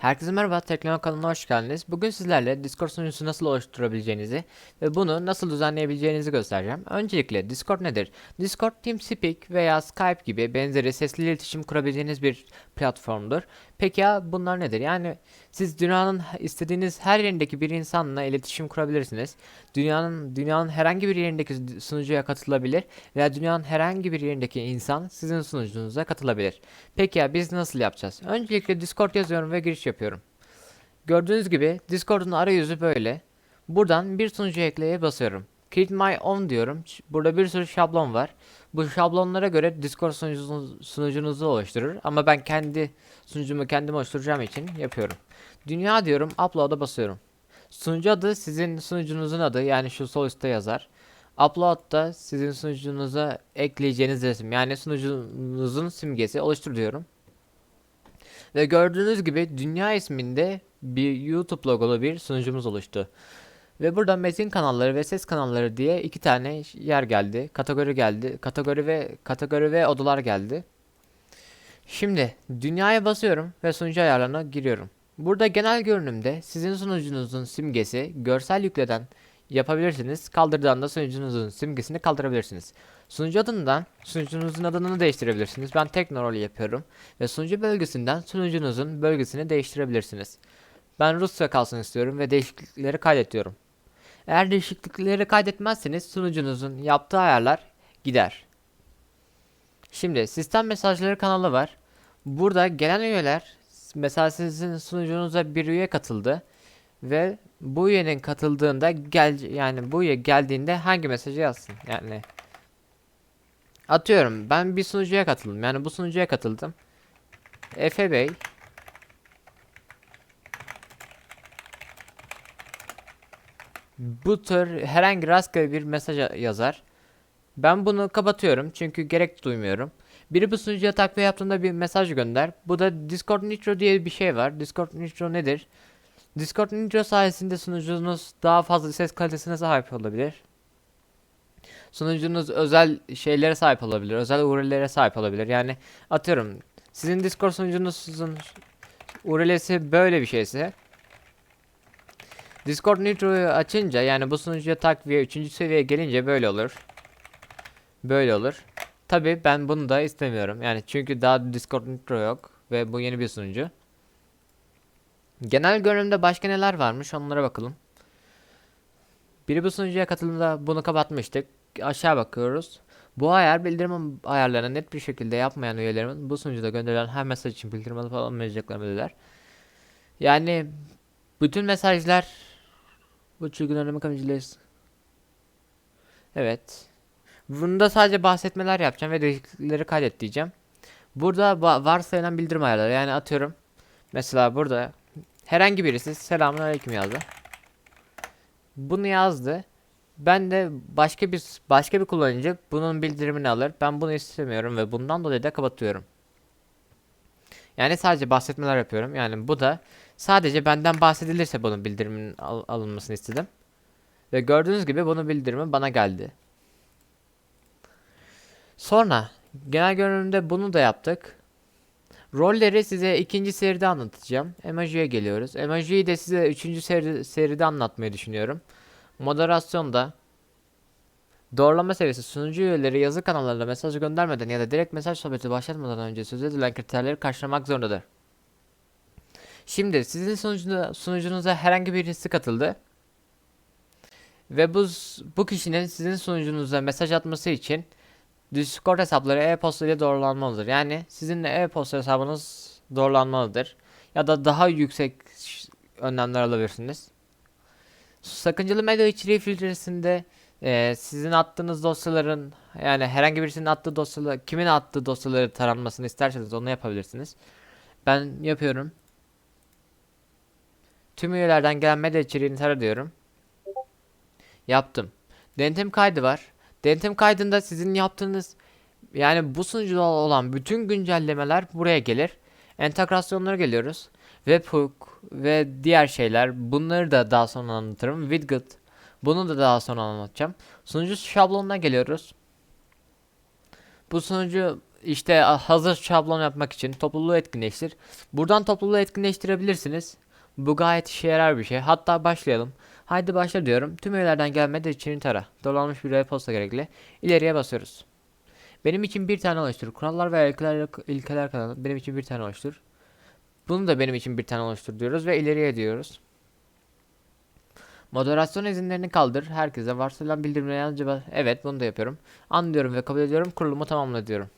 Herkese merhaba, Tekno kanalına hoş geldiniz. Bugün sizlerle Discord sunucusu nasıl oluşturabileceğinizi ve bunu nasıl düzenleyebileceğinizi göstereceğim. Öncelikle Discord nedir? Discord TeamSpeak veya Skype gibi benzeri sesli iletişim kurabileceğiniz bir platformdur. Peki ya bunlar nedir? Yani siz dünyanın istediğiniz her yerindeki bir insanla iletişim kurabilirsiniz. Dünyanın dünyanın herhangi bir yerindeki sunucuya katılabilir veya dünyanın herhangi bir yerindeki insan sizin sunucunuza katılabilir. Peki ya biz nasıl yapacağız? Öncelikle Discord yazıyorum ve giriş yapıyorum. Gördüğünüz gibi Discord'un arayüzü böyle. Buradan bir sunucu ekleye basıyorum. Create my own diyorum. Burada bir sürü şablon var. Bu şablonlara göre Discord sunucunuzu, sunucunuzu oluşturur. Ama ben kendi sunucumu kendim oluşturacağım için yapıyorum. Dünya diyorum. Upload'a basıyorum. Sunucu adı sizin sunucunuzun adı. Yani şu sol üstte yazar. Upload da sizin sunucunuza ekleyeceğiniz resim. Yani sunucunuzun simgesi oluştur diyorum. Ve gördüğünüz gibi Dünya isminde bir YouTube logolu bir sunucumuz oluştu. Ve burada metin kanalları ve ses kanalları diye iki tane yer geldi. Kategori geldi. Kategori ve kategori ve odalar geldi. Şimdi dünyaya basıyorum ve sunucu ayarlarına giriyorum. Burada genel görünümde sizin sunucunuzun simgesi görsel yükleden yapabilirsiniz. Kaldırdan da sunucunuzun simgesini kaldırabilirsiniz. Sunucu adından sunucunuzun adını değiştirebilirsiniz. Ben Teknorol yapıyorum. Ve sunucu bölgesinden sunucunuzun bölgesini değiştirebilirsiniz. Ben Rusya kalsın istiyorum ve değişiklikleri kaydediyorum. Eğer değişiklikleri kaydetmezseniz sunucunuzun yaptığı ayarlar gider. Şimdi sistem mesajları kanalı var. Burada gelen üyeler mesela sizin sunucunuza bir üye katıldı ve bu üyenin katıldığında gel yani bu üye geldiğinde hangi mesajı yazsın? Yani atıyorum ben bir sunucuya katıldım. Yani bu sunucuya katıldım. Efe Bey bu tür herhangi rastgele bir mesaj ya- yazar. Ben bunu kapatıyorum çünkü gerek duymuyorum. Biri bu sunucuya takviye yaptığında bir mesaj gönder. Bu da Discord Nitro diye bir şey var. Discord Nitro nedir? Discord Nitro sayesinde sunucunuz daha fazla ses kalitesine sahip olabilir. Sunucunuz özel şeylere sahip olabilir. Özel URL'lere sahip olabilir. Yani atıyorum sizin Discord sunucunuzun URL'si böyle bir şeyse Discord Nitro'yu açınca yani bu sunucuya takviye 3. seviyeye gelince böyle olur. Böyle olur. Tabi ben bunu da istemiyorum. Yani çünkü daha Discord Nitro yok ve bu yeni bir sunucu. Genel görünümde başka neler varmış onlara bakalım. Biri bu sunucuya katıldığında bunu kapatmıştık. Aşağı bakıyoruz. Bu ayar bildirim ayarlarını net bir şekilde yapmayan üyelerimin bu sunucuda gönderilen her mesaj için bildirim alıp alamayacaklarını belirler. Yani bütün mesajlar bu çılgın arama kamicileriz. Evet. Bunda sadece bahsetmeler yapacağım ve değişiklikleri kaydet diyeceğim. Burada va- varsayılan bildirim ayarları yani atıyorum. Mesela burada herhangi birisi selamun aleyküm yazdı. Bunu yazdı. Ben de başka bir başka bir kullanıcı bunun bildirimini alır. Ben bunu istemiyorum ve bundan dolayı da kapatıyorum. Yani sadece bahsetmeler yapıyorum. Yani bu da sadece benden bahsedilirse bunun bildirimin al- alınmasını istedim. Ve gördüğünüz gibi bunun bildirimi bana geldi. Sonra genel görünümde bunu da yaptık. Rolleri size ikinci seride anlatacağım. Emoji'ye geliyoruz. Emoji'yi de size üçüncü seri, seride anlatmayı düşünüyorum. Moderasyonda doğrulama seviyesi sunucu üyeleri yazı kanallarına mesaj göndermeden ya da direkt mesaj sohbeti başlatmadan önce söz edilen kriterleri karşılamak zorundadır. Şimdi sizin sunucunuza, sunucunuza herhangi birisi katıldı. Ve bu, bu kişinin sizin sunucunuza mesaj atması için Discord hesapları e-posta ile doğrulanmalıdır. Yani sizin e-posta hesabınız doğrulanmalıdır. Ya da daha yüksek önlemler alabilirsiniz. Sakıncalı medya içeriği filtresinde e, sizin attığınız dosyaların yani herhangi birisinin attığı dosyaları kimin attığı dosyaları taranmasını isterseniz onu yapabilirsiniz. Ben yapıyorum. Tüm üyelerden gelen medya içeriğini tara diyorum. Yaptım. Denetim kaydı var. Denetim kaydında sizin yaptığınız yani bu sunucuda olan bütün güncellemeler buraya gelir. Entegrasyonlara geliyoruz. Webhook ve diğer şeyler bunları da daha sonra anlatırım. Widget bunu da daha sonra anlatacağım. Sunucu şablonuna geliyoruz. Bu sunucu işte hazır şablon yapmak için topluluğu etkinleştir. Buradan topluluğu etkinleştirebilirsiniz. Bu gayet işe yarar bir şey. Hatta başlayalım. Haydi başla diyorum. Tüm üyelerden gelmedi içini tara. Dolanmış bir e-posta gerekli. İleriye basıyoruz. Benim için bir tane oluştur. Kurallar ve ilkeler, ilkeler kanalı. Benim için bir tane oluştur. Bunu da benim için bir tane oluştur diyoruz ve ileriye diyoruz. Moderasyon izinlerini kaldır. Herkese varsayılan bildirimleri yalnızca Evet bunu da yapıyorum. Anlıyorum ve kabul ediyorum. Kurulumu tamamla diyorum.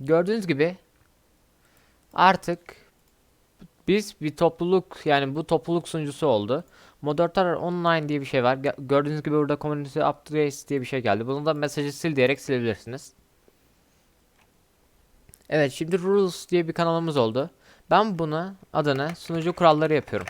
Gördüğünüz gibi artık biz bir topluluk yani bu topluluk sunucusu oldu. Moderatör online diye bir şey var. Gö- Gördüğünüz gibi burada community updates diye bir şey geldi. Bunu da mesajı sil diyerek silebilirsiniz. Evet şimdi rules diye bir kanalımız oldu. Ben bunu adını sunucu kuralları yapıyorum.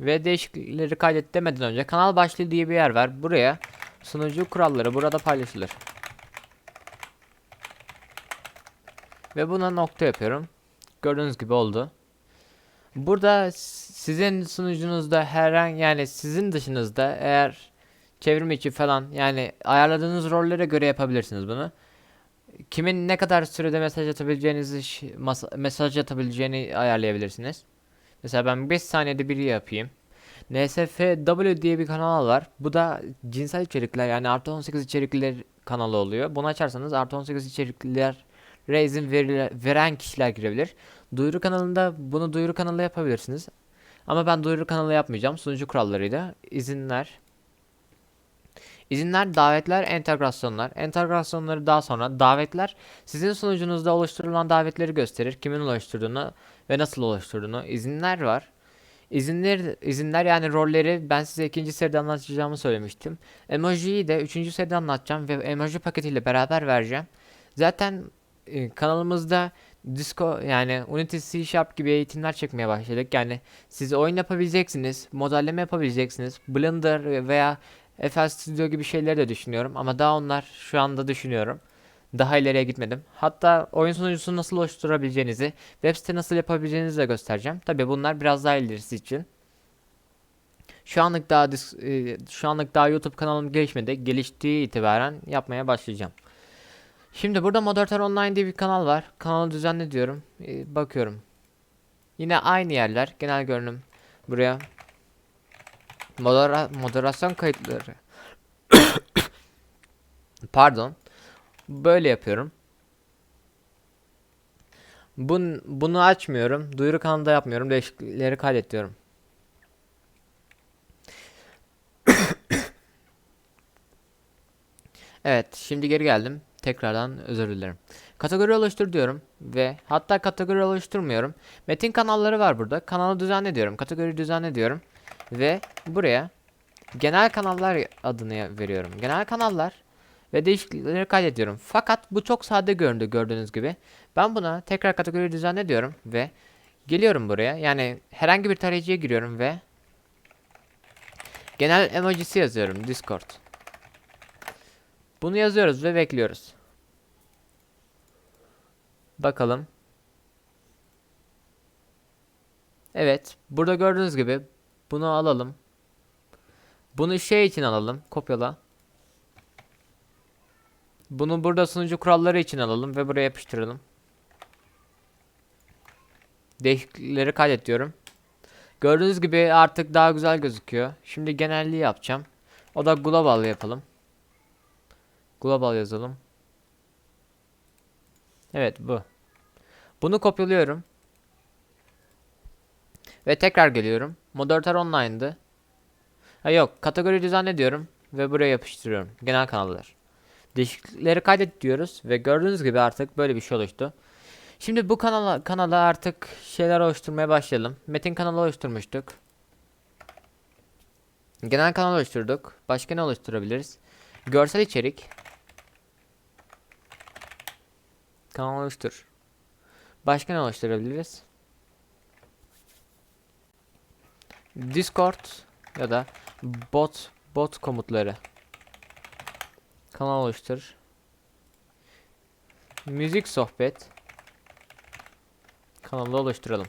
Ve değişiklikleri kaydet demeden önce kanal başlığı diye bir yer var. Buraya sunucu kuralları burada paylaşılır. Ve buna nokta yapıyorum. Gördüğünüz gibi oldu. Burada sizin sunucunuzda herhangi yani sizin dışınızda eğer çevrim içi falan yani ayarladığınız rollere göre yapabilirsiniz bunu. Kimin ne kadar sürede mesaj atabileceğinizi mesaj atabileceğini ayarlayabilirsiniz. Mesela ben 5 saniyede biri yapayım. NSFW diye bir kanal var. Bu da cinsel içerikler yani artı 18 içerikler kanalı oluyor. Bunu açarsanız artı 18 içerikler izin veren kişiler girebilir. Duyuru kanalında bunu duyuru kanalı yapabilirsiniz. Ama ben duyuru kanalı yapmayacağım. Sunucu kurallarıyla izinler. İzinler, davetler, entegrasyonlar. Entegrasyonları daha sonra davetler sizin sunucunuzda oluşturulan davetleri gösterir. Kimin oluşturduğunu ve nasıl oluşturduğunu. İzinler var. İzinler, izinler yani rolleri ben size ikinci seride anlatacağımı söylemiştim. Emoji'yi de üçüncü seride anlatacağım ve emoji paketiyle beraber vereceğim. Zaten e, kanalımızda Disco yani Unity C Sharp gibi eğitimler çekmeye başladık. Yani siz oyun yapabileceksiniz, modelleme yapabileceksiniz. Blender veya FL Studio gibi şeyleri de düşünüyorum ama daha onlar şu anda düşünüyorum. Daha ileriye gitmedim. Hatta oyun sunucusunu nasıl oluşturabileceğinizi, web site nasıl yapabileceğinizi de göstereceğim. Tabi bunlar biraz daha ilerisi için. Şu anlık daha e, şu anlık daha YouTube kanalım gelişmedi. Geliştiği itibaren yapmaya başlayacağım. Şimdi burada Moderatör Online diye bir kanal var. Kanalı düzenle diyorum. E, bakıyorum. Yine aynı yerler. Genel görünüm. Buraya modera moderasyon kayıtları. Pardon. Böyle yapıyorum. Bun, bunu açmıyorum. Duyuru kanalında yapmıyorum. Değişiklikleri kaydet diyorum. Evet, şimdi geri geldim. Tekrardan özür dilerim. Kategori oluştur diyorum ve hatta kategori oluşturmuyorum. Metin kanalları var burada. Kanalı düzenle diyorum. Kategori düzenle diyorum ve buraya genel kanallar adını veriyorum. Genel kanallar ve değişiklikleri kaydediyorum. Fakat bu çok sade göründü gördüğünüz gibi. Ben buna tekrar kategori düzenle diyorum ve geliyorum buraya. Yani herhangi bir tarayıcıya giriyorum ve genel emojisi yazıyorum Discord. Bunu yazıyoruz ve bekliyoruz. Bakalım. Evet, burada gördüğünüz gibi bunu alalım. Bunu şey için alalım, kopyala. Bunu burada sunucu kuralları için alalım ve buraya yapıştıralım. Değişiklikleri kaydet diyorum. Gördüğünüz gibi artık daha güzel gözüküyor. Şimdi genelliği yapacağım. O da global yapalım. Global yazalım. Evet bu. Bunu kopyalıyorum. Ve tekrar geliyorum. Moderatör online'dı. Ha yok, kategori düzenle diyorum ve buraya yapıştırıyorum. Genel kanallar. Değişiklikleri kaydet diyoruz ve gördüğünüz gibi artık böyle bir şey oluştu. Şimdi bu kanala kanala artık şeyler oluşturmaya başlayalım. Metin kanalı oluşturmuştuk. Genel kanal oluşturduk. Başka ne oluşturabiliriz? Görsel içerik. Kanal oluştur. Başka ne oluşturabiliriz? Discord ya da bot bot komutları. Kanal oluştur. Müzik sohbet. Kanalı oluşturalım.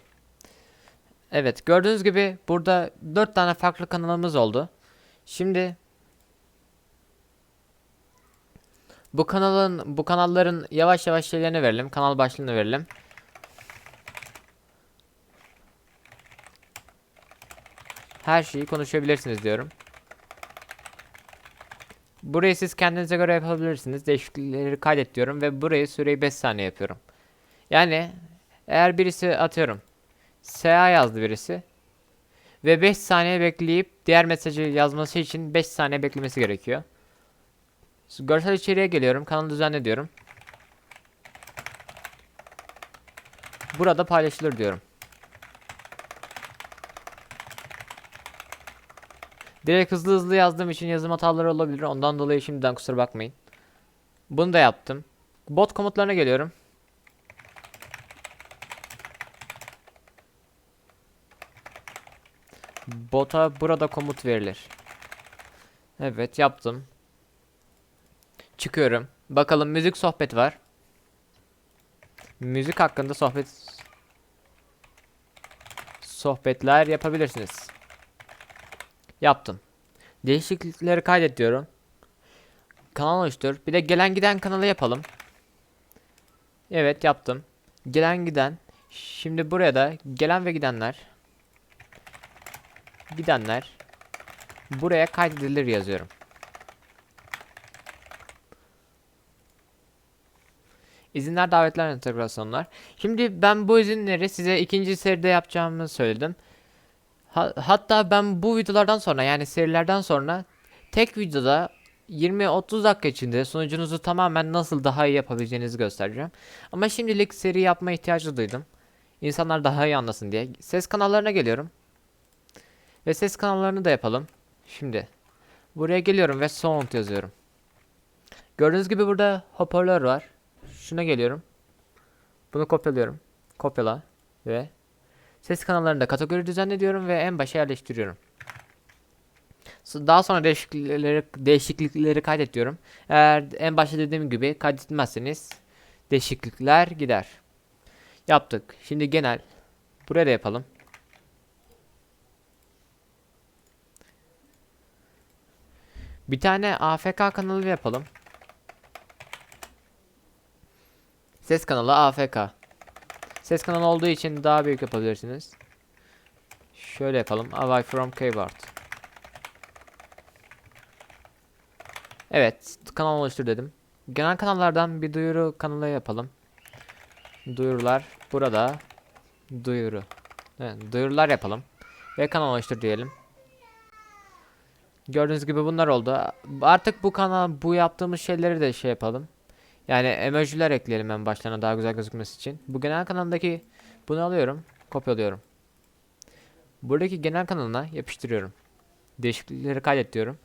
Evet gördüğünüz gibi burada 4 tane farklı kanalımız oldu. Şimdi bu kanalın bu kanalların yavaş yavaş şeylerini verelim. Kanal başlığını verelim. Her şeyi konuşabilirsiniz diyorum. Burayı siz kendinize göre yapabilirsiniz. Değişiklikleri kaydet diyorum ve burayı süreyi 5 saniye yapıyorum. Yani eğer birisi atıyorum SA yazdı birisi ve 5 saniye bekleyip diğer mesajı yazması için 5 saniye beklemesi gerekiyor. Görsel içeriğe geliyorum. Kanalı düzenle diyorum. Burada paylaşılır diyorum. Direkt hızlı hızlı yazdığım için yazım hataları olabilir. Ondan dolayı şimdiden kusura bakmayın. Bunu da yaptım. Bot komutlarına geliyorum. Bota burada komut verilir. Evet yaptım. Çıkıyorum. Bakalım müzik sohbet var. Müzik hakkında sohbet sohbetler yapabilirsiniz. Yaptım. Değişiklikleri kaydet diyorum. Kanal oluştur. Bir de gelen giden kanalı yapalım. Evet yaptım. Gelen giden. Şimdi buraya da gelen ve gidenler. Gidenler. Buraya kaydedilir yazıyorum. İzinler, davetler, entegrasyonlar. Şimdi ben bu izinleri size ikinci seride yapacağımı söyledim. Ha- hatta ben bu videolardan sonra yani serilerden sonra tek videoda 20-30 dakika içinde sunucunuzu tamamen nasıl daha iyi yapabileceğinizi göstereceğim. Ama şimdilik seri yapma ihtiyacı duydum. İnsanlar daha iyi anlasın diye. Ses kanallarına geliyorum. Ve ses kanallarını da yapalım. Şimdi buraya geliyorum ve sound yazıyorum. Gördüğünüz gibi burada hoparlör var. Şuna geliyorum. Bunu kopyalıyorum. Kopyala ve ses kanallarında kategori düzenle diyorum ve en başa yerleştiriyorum. Daha sonra değişiklikleri, değişiklikleri kaydet diyorum. Eğer en başta dediğim gibi kaydetmezseniz değişiklikler gider. Yaptık. Şimdi genel. Buraya da yapalım. Bir tane AFK kanalı yapalım. Ses kanalı AFK. Ses kanalı olduğu için daha büyük yapabilirsiniz. Şöyle yapalım. Away from keyboard. Evet, kanal oluştur dedim. Genel kanallardan bir duyuru kanalı yapalım. Duyurular burada. Duyuru. Evet, duyurular yapalım. Ve kanal oluştur diyelim. Gördüğünüz gibi bunlar oldu. Artık bu kanal bu yaptığımız şeyleri de şey yapalım. Yani emojiler ekleyelim en başlarına daha güzel gözükmesi için. Bu genel kanalındaki bunu alıyorum, kopyalıyorum. Buradaki genel kanalına yapıştırıyorum. Değişiklikleri kaydet diyorum.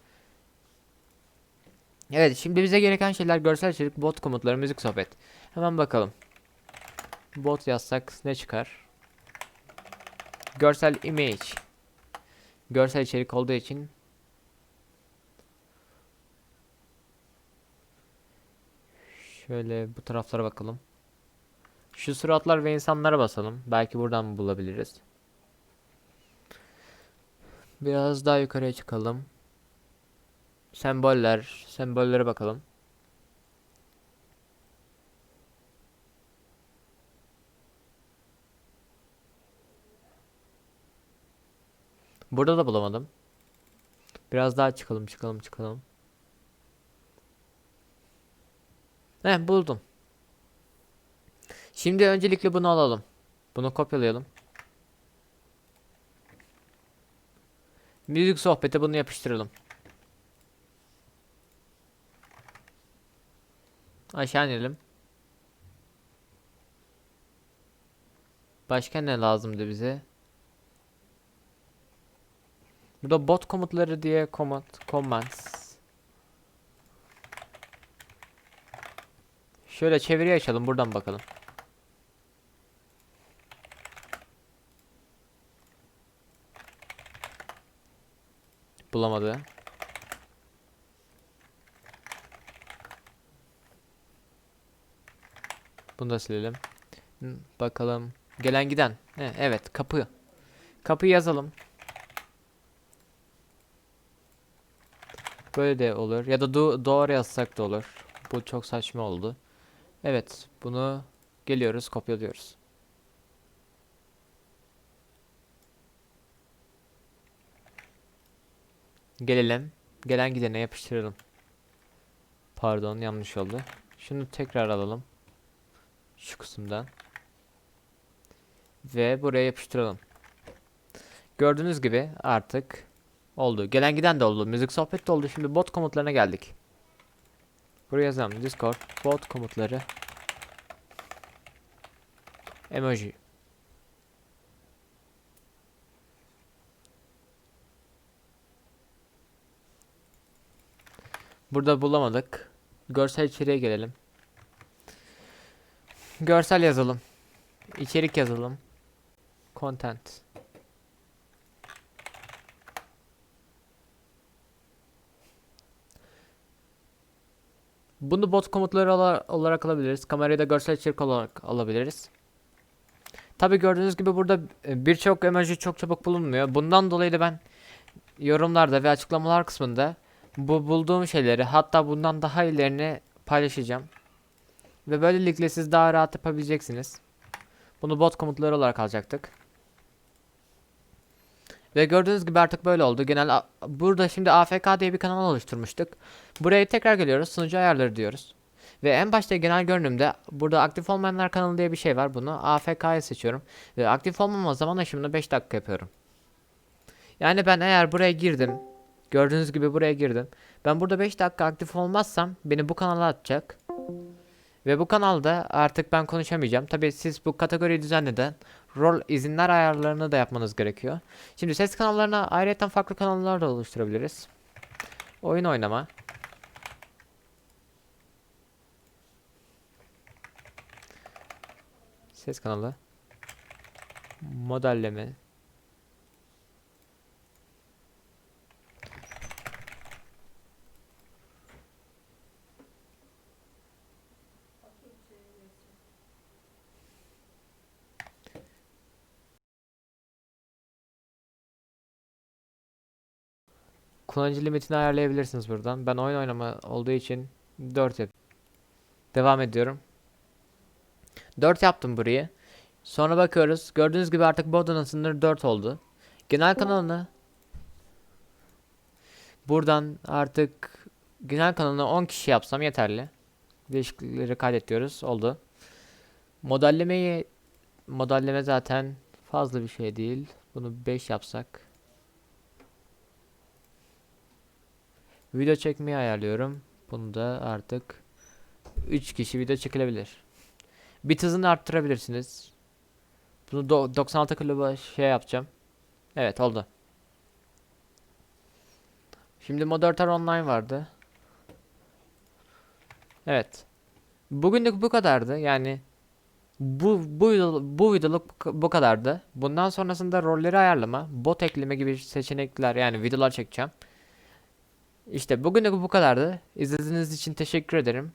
Evet, şimdi bize gereken şeyler görsel içerik, bot komutları, müzik sohbet. Hemen bakalım. Bot yazsak ne çıkar? Görsel image. Görsel içerik olduğu için Şöyle bu taraflara bakalım. Şu suratlar ve insanlara basalım. Belki buradan bulabiliriz. Biraz daha yukarıya çıkalım. Semboller, sembollere bakalım. Burada da bulamadım. Biraz daha çıkalım, çıkalım, çıkalım. Heh buldum. Şimdi öncelikle bunu alalım. Bunu kopyalayalım. Müzik sohbete bunu yapıştıralım. Aşağı inelim. Başka ne lazımdı bize? Burada bot komutları diye komut commands. Şöyle çeviri açalım buradan bakalım. Bulamadı. Bunu da silelim. Hı, Bakalım. Gelen giden. He, evet kapı. Kapı yazalım. Böyle de olur. Ya da do doğru yazsak da olur. Bu çok saçma oldu. Evet, bunu geliyoruz, kopyalıyoruz. Gelelim. Gelen gidene yapıştıralım. Pardon, yanlış oldu. Şunu tekrar alalım. Şu kısımdan. Ve buraya yapıştıralım. Gördüğünüz gibi artık oldu. Gelen giden de oldu. Müzik sohbet de oldu. Şimdi bot komutlarına geldik. Buraya yazalım. Discord bot komutları emoji. Burada bulamadık. Görsel içeriğe gelelim. Görsel yazalım. İçerik yazalım. Content. Bunu bot komutları olarak alabiliriz. Kamerayı da görsel içerik olarak alabiliriz. Tabi gördüğünüz gibi burada e, birçok emoji çok çabuk bulunmuyor. Bundan dolayı da ben yorumlarda ve açıklamalar kısmında bu bulduğum şeyleri hatta bundan daha ilerini paylaşacağım. Ve böylelikle siz daha rahat yapabileceksiniz. Bunu bot komutları olarak alacaktık. Ve gördüğünüz gibi artık böyle oldu. Genel burada şimdi AFK diye bir kanal oluşturmuştuk. Buraya tekrar geliyoruz. Sunucu ayarları diyoruz. Ve en başta genel görünümde burada aktif olmayanlar kanalı diye bir şey var. Bunu AFK'ya seçiyorum. Ve aktif olmama zaman aşımını 5 dakika yapıyorum. Yani ben eğer buraya girdim. Gördüğünüz gibi buraya girdim. Ben burada 5 dakika aktif olmazsam beni bu kanala atacak. Ve bu kanalda artık ben konuşamayacağım. Tabii siz bu kategoriyi düzenleden rol izinler ayarlarını da yapmanız gerekiyor. Şimdi ses kanallarına ayrıca farklı kanallar da oluşturabiliriz. Oyun oynama. Ses kanalı. Modelleme. Kullanıcı limitini ayarlayabilirsiniz buradan. Ben oyun oynama olduğu için 4 yap. Devam ediyorum. 4 yaptım burayı. Sonra bakıyoruz. Gördüğünüz gibi artık bu odanın sınırı 4 oldu. Genel kanalını buradan artık genel kanalını 10 kişi yapsam yeterli. Değişiklikleri kaydet diyoruz. Oldu. Modellemeyi modelleme zaten fazla bir şey değil. Bunu 5 yapsak. Video çekmeyi ayarlıyorum. Bunu da artık 3 kişi video çekilebilir. Bit hızını arttırabilirsiniz. Bunu do- 96 kiloba şey yapacağım. Evet oldu. Şimdi Moderator Online vardı. Evet. Bugünlük bu kadardı. Yani bu bu bu videoluk bu kadardı. Bundan sonrasında rolleri ayarlama, bot ekleme gibi seçenekler yani videolar çekeceğim. İşte bugünlük bu kadardı. İzlediğiniz için teşekkür ederim.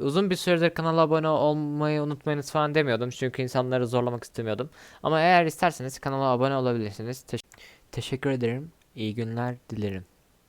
Uzun bir süredir kanala abone olmayı unutmayınız falan demiyordum. Çünkü insanları zorlamak istemiyordum. Ama eğer isterseniz kanala abone olabilirsiniz. Teş- teşekkür ederim. İyi günler dilerim.